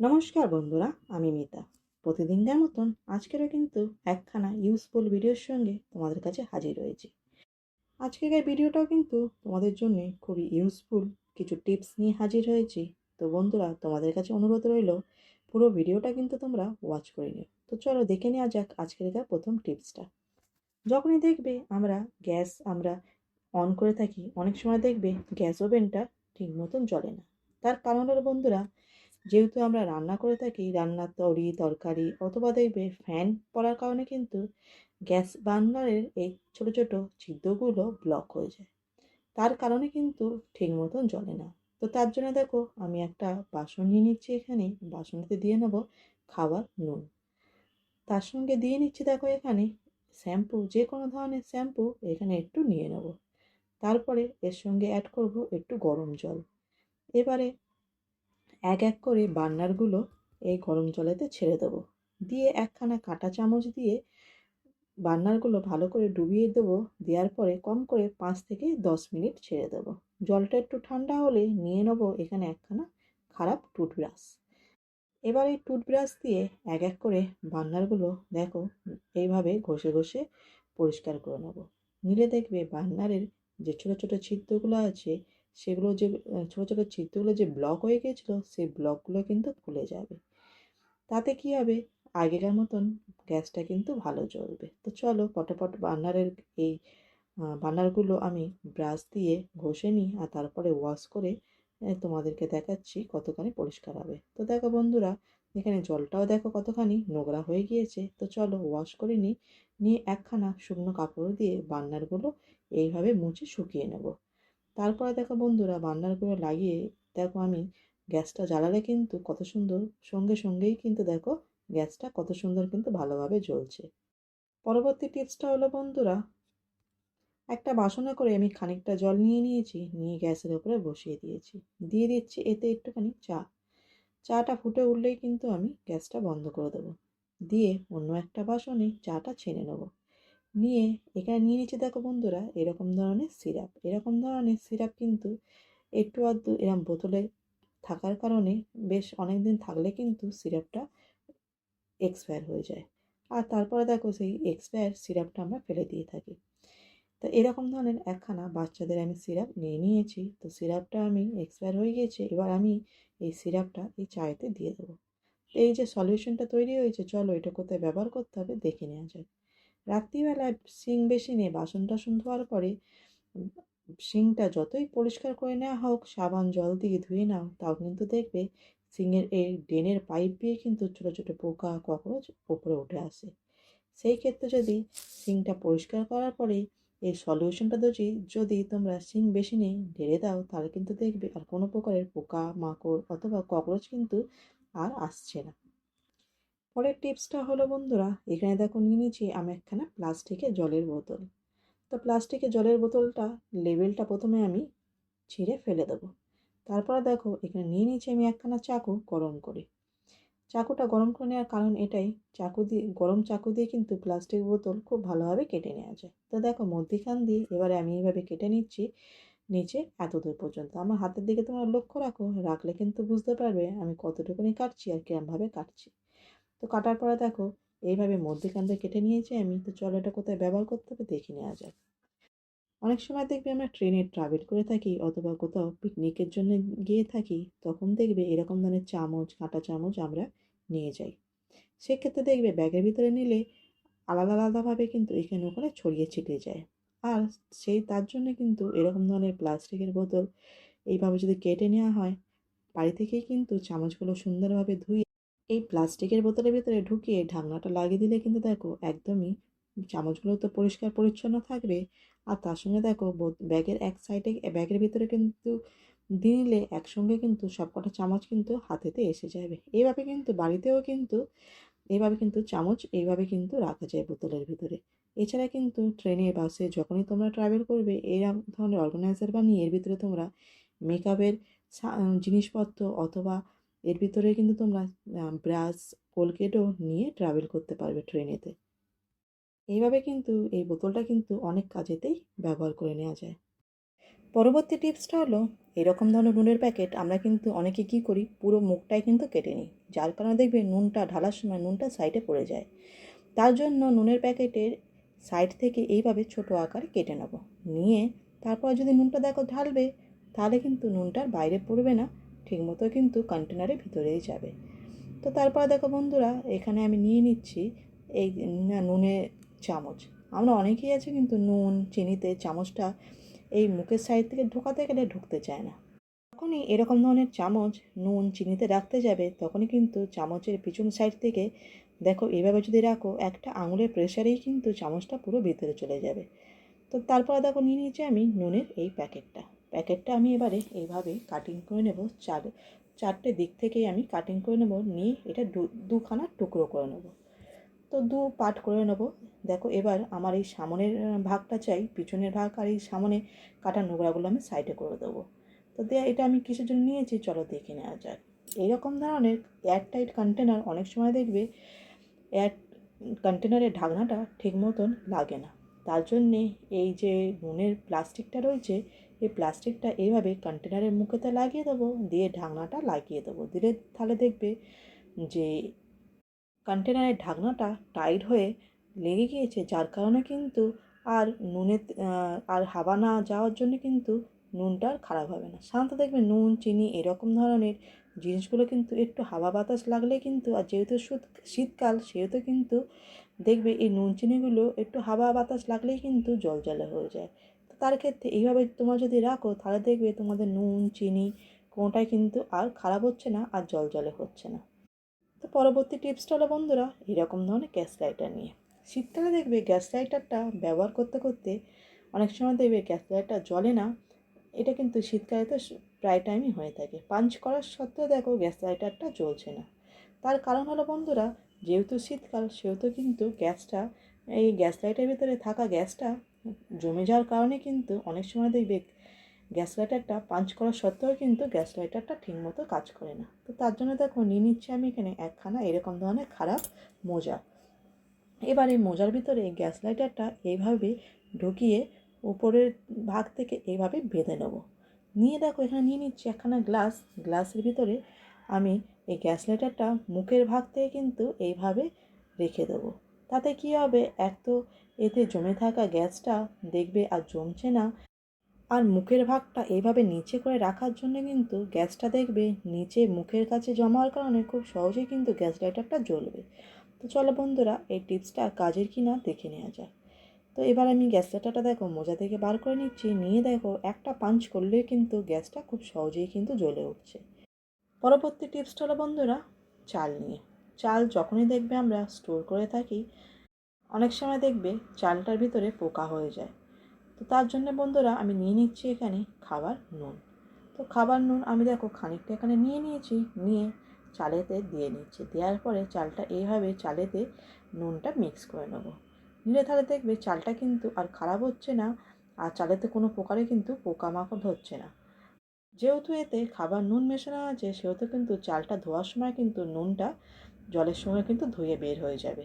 নমস্কার বন্ধুরা, আমি মিতা। প্রতিদিনকার মতন আজকেরও কিন্তু একখানা ইউজফুল ভিডিওর সঙ্গে তোমাদের কাছে হাজির হয়েছি। আজকের এই ভিডিওটাও কিন্তু তোমাদের জন্য খুবই ইউজফুল কিছু টিপস নিয়ে হাজির হয়েছি। তো বন্ধুরা, তোমাদের কাছে অনুরোধ রইল, পুরো ভিডিওটা কিন্তু তোমরা ওয়াচ করে নিও। তো চলো দেখে নেওয়া যাক আজকের প্রথম টিপসটা যখনই দেখবে আমরা গ্যাস আমরা অন করে থাকি, অনেক সময় দেখবে গ্যাস ওভেনটা ঠিক মতন জ্বলে না। তার কারণ বন্ধুরা যেহেতু আমরা রান্না করে থাকি, রান্নার তরি, তরকারি অথবা দেখবে ফ্যান পড়ার কারণে কিন্তু গ্যাস বার্নারের এই ছোট ছোট ছিদ্রগুলো ব্লক হয়ে যায়। তার কারণে কিন্তু ঠিক মতন জ্বলে না। তো তার জন্য দেখো, আমি একটা বাসন নিয়ে নিচ্ছি এখানে বাসনতে দিয়ে নেব খাবার নুন। তার সঙ্গে দিয়ে নিচ্ছি দেখো এখানে শ্যাম্পু যে কোনো ধরনের শ্যাম্পু এখানে একটু নিয়ে নেব। তারপরে এর সঙ্গে অ্যাড করব একটু গরম জল। এবারে এক এক করে বার্নারগুলো এই গরম জলেতে ছেড়ে দেবো। দিয়ে একখানা কাঁটা চামচ দিয়ে বার্নারগুলো ভালো করে ডুবিয়ে দেবো। দেওয়ার পরে কম করে পাঁচ থেকে দশ মিনিট ছেড়ে দেবো। জলটা একটু ঠান্ডা হলে নিয়ে নেব এখানে একখানা খারাপ টুথব্রাশ। এবার এই টুথব্রাশ দিয়ে এক এক করে বার্নারগুলো দেখো, এইভাবে ঘষে ঘষে পরিষ্কার করে নেব। নিলে দেখবে বার্নারের যে ছোটো ছোটো ছিদ্রগুলো আছে সেগুলো যে ছোটো ছোটো ছিদ্রগুলো যে ব্লক হয়ে গিয়েছিল, সেই ব্লকগুলো কিন্তু খুলে যাবে। তাতে কী হবে? আগেকার মতন গ্যাসটা কিন্তু ভালো জ্বলবে। তো চলো পটাপট বার্নারের এই বার্নারগুলো আমি ব্রাশ দিয়ে ঘষে নিই আর তারপরে ওয়াশ করে তোমাদেরকে দেখাচ্ছি কতখানি পরিষ্কার হবে। তো দেখো বন্ধুরা, এখানে জলটাও দেখো কতখানি নোংরা হয়ে গিয়েছে। তো চলো ওয়াশ করে নিই, নিয়ে একখানা শুকনো কাপড় দিয়ে বার্নারগুলো এইভাবে মুছে শুকিয়ে নেব। তারপরে দেখো বন্ধুরা বার্নারগুলো লাগিয়ে দেখো আমি গ্যাসটা জ্বালালে কিন্তু কত সুন্দর, সঙ্গে সঙ্গেই কিন্তু দেখো গ্যাসটা কত সুন্দর কিন্তু ভালোভাবে জ্বলছে। পরবর্তী টিপসটা হলো বন্ধুরা, একটা বাসনে করে আমি খানিকটা জল নিয়ে নিয়েছি, নিয়ে গ্যাসের উপরে বসিয়ে দিয়েছি। দিয়ে দিচ্ছি এতে একটুখানি চা। চাটা ফুটে উঠলেই কিন্তু আমি গ্যাসটা বন্ধ করে দেবো। দিয়ে অন্য একটা বাসনে চাটা ছেনে নেব। নিয়ে এখানে নিয়ে নিচ্ছি দেখো বন্ধুরা, এরকম ধরনের সিরাপ। এরকম ধরনের সিরাপ কিন্তু একটু আধটু এরম বোতলে থাকার কারণে বেশ অনেক দিন থাকলে কিন্তু সিরাপটা এক্সপায়ার হয়ে যায়। আর তারপরে দেখো সেই এক্সপায়ার সিরাপটা আমরা ফেলে দিয়ে থাকি। তো এরকম ধরনের একখানা বাচ্চাদের আমি সিরাপ নিয়ে নিয়েছি। তো সিরাপটা আমি এক্সপায়ার হয়ে গিয়েছে, এবার আমি এই সিরাপটা এই চায়েতে দিয়ে দেবো। এই যে সলিউশনটা তৈরি হয়েছে, চলো এটা কোথায় ব্যবহার করতে হবে, দেখে নেওয়া যায় রাত্রিবেলায় সিং বেসিনে বাসন টাসন ধোয়ার পরে সিংটা যতই পরিষ্কার করে নেওয়া হোক, সাবান জল দিয়ে ধুয়ে নাও, তাও কিন্তু দেখবে সিংয়ের এই ড্রেনের পাইপ দিয়ে কিন্তু ছোটো ছোটো পোকা ককরোচ ওপরে উঠে আসে। সেই ক্ষেত্রে যদি সিংটা পরিষ্কার করার পরে এই সলিউশনটা যদি যদি তোমরা সিং বেসিনে ঢেলে দাও, তাহলে কিন্তু দেখবে আর কোনো প্রকারের পোকা, মাকড় অথবা ককরোচ কিন্তু আর আসছে না। পরের টিপসটা হলো, বন্ধুরা, এখানে দেখো নিয়ে নিয়েছি আমি একখানা প্লাস্টিকের জলের বোতল। তো প্লাস্টিকের জলের বোতলটা লেবেলটা প্রথমে আমি ছিঁড়ে ফেলে দেবো। তারপরে দেখো, এখানে নিয়ে নিয়েছি আমি একখানা চাকু গরম করে। চাকুটা গরম করে নেওয়ার কারণ এটাই, চাকু দিয়ে, গরম চাকু দিয়ে কিন্তু প্লাস্টিক বোতল খুব ভালোভাবে কেটে নেওয়া যায়। তো দেখো, মধ্যিখান দিয়ে এবারে আমি এইভাবে কেটে নিচ্ছি, নিচে এত দূর পর্যন্ত। আমার হাতের দিকে তোমরা লক্ষ্য রাখো, রাখলে কিন্তু বুঝতে পারবে আমি কতটুকুনি কাটছি আর কিরমভাবে কাটছি। তো কাটার পরে দেখো, এইভাবে মধ্যেখান থেকে কেটে নিয়েছি আমি। তো চলো এটা কোথায় ব্যবহার করতে হবে দেখে নেওয়া যাক। অনেক সময় দেখবে আমরা ট্রেনে ট্রাভেল করে থাকি অথবা কোথাও পিকনিকের জন্য গিয়ে থাকি, তখন দেখবে এরকম ধরনের চামচ, কাঁটা চামচ আমরা নিয়ে যাই। সেক্ষেত্রে দেখবে ব্যাগের ভিতরে নিলে আলাদা আলাদাভাবে কিন্তু এখানে ওখানে ছড়িয়ে ছিটিয়ে যায়। আর সেই তার জন্য কিন্তু এরকম ধরনের প্লাস্টিকের বোতল এইভাবে যদি কেটে নেওয়া হয়, বাড়ি থেকেই কিন্তু চামচগুলো সুন্দরভাবে ধুয়ে এই প্লাস্টিকের বোতলের ভিতরে ঢুকিয়ে ঢাকনাটা লাগিয়ে দিলে কিন্তু দেখো একদমই চামচগুলো তো পরিষ্কার পরিচ্ছন্ন থাকবে। আর তার সঙ্গে দেখো ব্যাগের এক সাইডে, ব্যাগের ভিতরে কিন্তু দিয়ে নিলে একসঙ্গে কিন্তু সবকটা চামচ কিন্তু হাতেতে এসে যাবে। এইভাবে কিন্তু বাড়িতেও কিন্তু এইভাবে কিন্তু চামচ এইভাবে কিন্তু রাখা যায় বোতলের ভিতরে। এছাড়া কিন্তু ট্রেনে, বাসে যখনই তোমরা ট্রাভেল করবে এরকম ধরনের অর্গানাইজার বানিয়ে এর ভিতরে তোমরা মেকআপের জিনিসপত্র অথবা এর ভিতরে কিন্তু তোমরা ব্রাশ, কোলগেটও নিয়ে ট্রাভেল করতে পারবে ট্রেনেতে এইভাবে কিন্তু এই বোতলটা কিন্তু অনেক কাজেতেই ব্যবহার করে নেওয়া যায়। পরবর্তী টিপসটা হলো, এরকম ধরনের নুনের প্যাকেট আমরা কিন্তু অনেকে কী করি, পুরো মুখটাই কিন্তু কেটে নিই। যার কারণে দেখবে নুনটা ঢালার সময় নুনটা সাইডে পড়ে যায়। তার জন্য নুনের প্যাকেটের সাইড থেকে এইভাবে ছোট আকারে কেটে নেব। নিয়ে তারপর যদি নুনটা দেখো ঢালবে, তাহলে কিন্তু নুনটার বাইরে পড়বে না। ঠিকমতো কিন্তু কন্টেনারের ভিতরেই যাবে। তো তারপর দেখো বন্ধুরা, এখানে আমি নিয়ে নিচ্ছি এই নুনের চামচ। আমরা অনেকেই আছে কিন্তু নুন, চিনিতে চামচটা এই মুখের সাইড থেকে ঢোকাতে গেলে ঢুকতে চায় না। যখনই এরকম ধরনের চামচ নুন, চিনিতে রাখতে যাবে, তখনই কিন্তু চামচের পিছন সাইড থেকে দেখো এভাবে যদি রাখো, একটা আঙুলের প্রেশারেই কিন্তু চামচটা পুরো ভিতরে চলে যাবে। তো তারপর দেখো নিয়ে নিয়েছি আমি নুনের এই প্যাকেটটা প্যাকেটটা আমি এবারে এইভাবে কাটিং করে নেব। চার, চারটে দিক থেকেই আমি কাটিং করে নেব, নিয়ে এটা দু, দুখানা টুকরো করে নেব। তো দু পাট করে নেব। দেখো এবার আমার এই সামনের ভাগটা চাই, পিছনের ভাগ আর এই সামনে কাটা নোংরাগুলো আমি সাইডে করে দেবো। তো দেয়া এটা আমি কিসের জন্য নিয়েছি? চলো দেখে নেওয়া যাক। এইরকম ধরনের এয়ার টাইট কন্টেনার অনেক সময় দেখবে এয়ার কন্টেনারের ঢাকনাটা ঠিক মতন লাগে না। তার জন্যে এই যে নুনের প্লাস্টিকটা রয়েছে, এই প্লাস্টিকটা এইভাবে কন্টেনারের মুখেতে লাগিয়ে দেবো, দিয়ে ঢাকনাটা লাগিয়ে দেবো। দিলে তাহলে দেখবে যে কন্টেনারের ঢাকনাটা টাইট হয়ে লেগে গিয়েছে, যার কারণে কিন্তু আর নুনে আর হাওয়া না যাওয়ার জন্য কিন্তু নুনটা আর খারাপ হবে না। সাধারণত দেখবে নুন, চিনি এরকম ধরনের জিনিসগুলো কিন্তু একটু হাওয়া বাতাস লাগলে কিন্তু, আর যেহেতু শীতকাল, সেহেতু কিন্তু দেখবে এই নুন চিনিগুলো একটু হাওয়া বাতাস লাগলেই কিন্তু জল জলে হয়ে যায়। তো তার ক্ষেত্রে এইভাবে তোমরা যদি রাখো, তাহলে দেখবে তোমাদের নুন, চিনি কোনোটাই কিন্তু আর খারাপ হচ্ছে না আর জল জলে হচ্ছে না। তো পরবর্তী টিপসটা হলো বন্ধুরা, এরকম ধরনের গ্যাস লাইটার নিয়ে। শীতকালে দেখবে গ্যাস লাইটারটা ব্যবহার করতে করতে অনেক সময় দেখবে গ্যাস লাইটার জ্বলে না। এটা কিন্তু শীতকালে তো প্রায় টাইমই হয়ে থাকে। পাঞ্চ করার সত্ত্বেও দেখো গ্যাস লাইটারটা জ্বলছে না। তার কারণ হলো বন্ধুরা যেহেতু শীতকাল, সেহেতু কিন্তু গ্যাসটা, এই গ্যাস লাইটের ভিতরে থাকা গ্যাসটা জমে যাওয়ার কারণে কিন্তু অনেক সময় দেখবে গ্যাস লাইটারটা পাঞ্চ করা সত্ত্বেও কিন্তু গ্যাস লাইটারটা ঠিকমতো কাজ করে না। তো তার জন্য দেখো নিয়ে নিচ্ছি আমি এখানে একখানা এরকম ধরনের খারাপ মোজা। এবার এই মোজার ভিতরে গ্যাস লাইটারটা এইভাবে ঢুকিয়ে উপরের ভাগ থেকে এইভাবে বেঁধে নেব। নিয়ে দেখো এখানে নিয়ে নিচ্ছি একখানা গ্লাস। গ্লাসের ভিতরে আমি এই গ্যাস লাইটারটা মুখের ভাগ থেকে কিন্তু এইভাবে রেখে দেবো। তাতে কী হবে? এক তো এতে জমে থাকা গ্যাসটা দেখবে আর জমছে না। আর মুখের ভাগটা এইভাবে নিচে করে রাখার জন্য কিন্তু গ্যাসটা দেখবে নিচে মুখের কাছে জমার কারণে খুব সহজেই কিন্তু গ্যাস লাইটারটা জ্বলবে। তো চলো বন্ধুরা, এই টিপসটা কাজের কি না দেখে নেওয়া যায় তো এবার আমি গ্যাস লাইটারটা দেখো, মোজা থেকে বার করে নিচ্ছি। নিয়ে দেখো, একটা পাঞ্চ করলে কিন্তু গ্যাসটা খুব সহজেই কিন্তু জ্বলে উঠছে। পরবর্তী টিপসটা হলো বন্ধুরা, চাল নিয়ে। চাল যখনই দেখবে আমরা স্টোর করে থাকি, অনেক সময় দেখবে চালটার ভিতরে পোকা হয়ে যায়। তো তার জন্য বন্ধুরা, আমি নিয়ে নিচ্ছি এখানে খাবার নুন। তো খাবার নুন আমি দেখো খানিকটা এখানে নিয়ে নিয়েছি, নিয়ে চালেতে দিয়ে নিচ্ছি। দেওয়ার পরে চালটা এইভাবে চালেতে নুনটা মিক্স করে নেব। নিলে তাহলে দেখবে চালটা কিন্তু আর খারাপ হচ্ছে না, আর চালেতে কোনো প্রকারে কিন্তু পোকামাকড় ধরছে না। যেহেতু এতে খাবার নুন মেশানো আছে, সেহেতু কিন্তু চালটা ধোয়ার সময় কিন্তু নুনটা জলের সঙ্গে কিন্তু ধুয়ে বের হয়ে যাবে।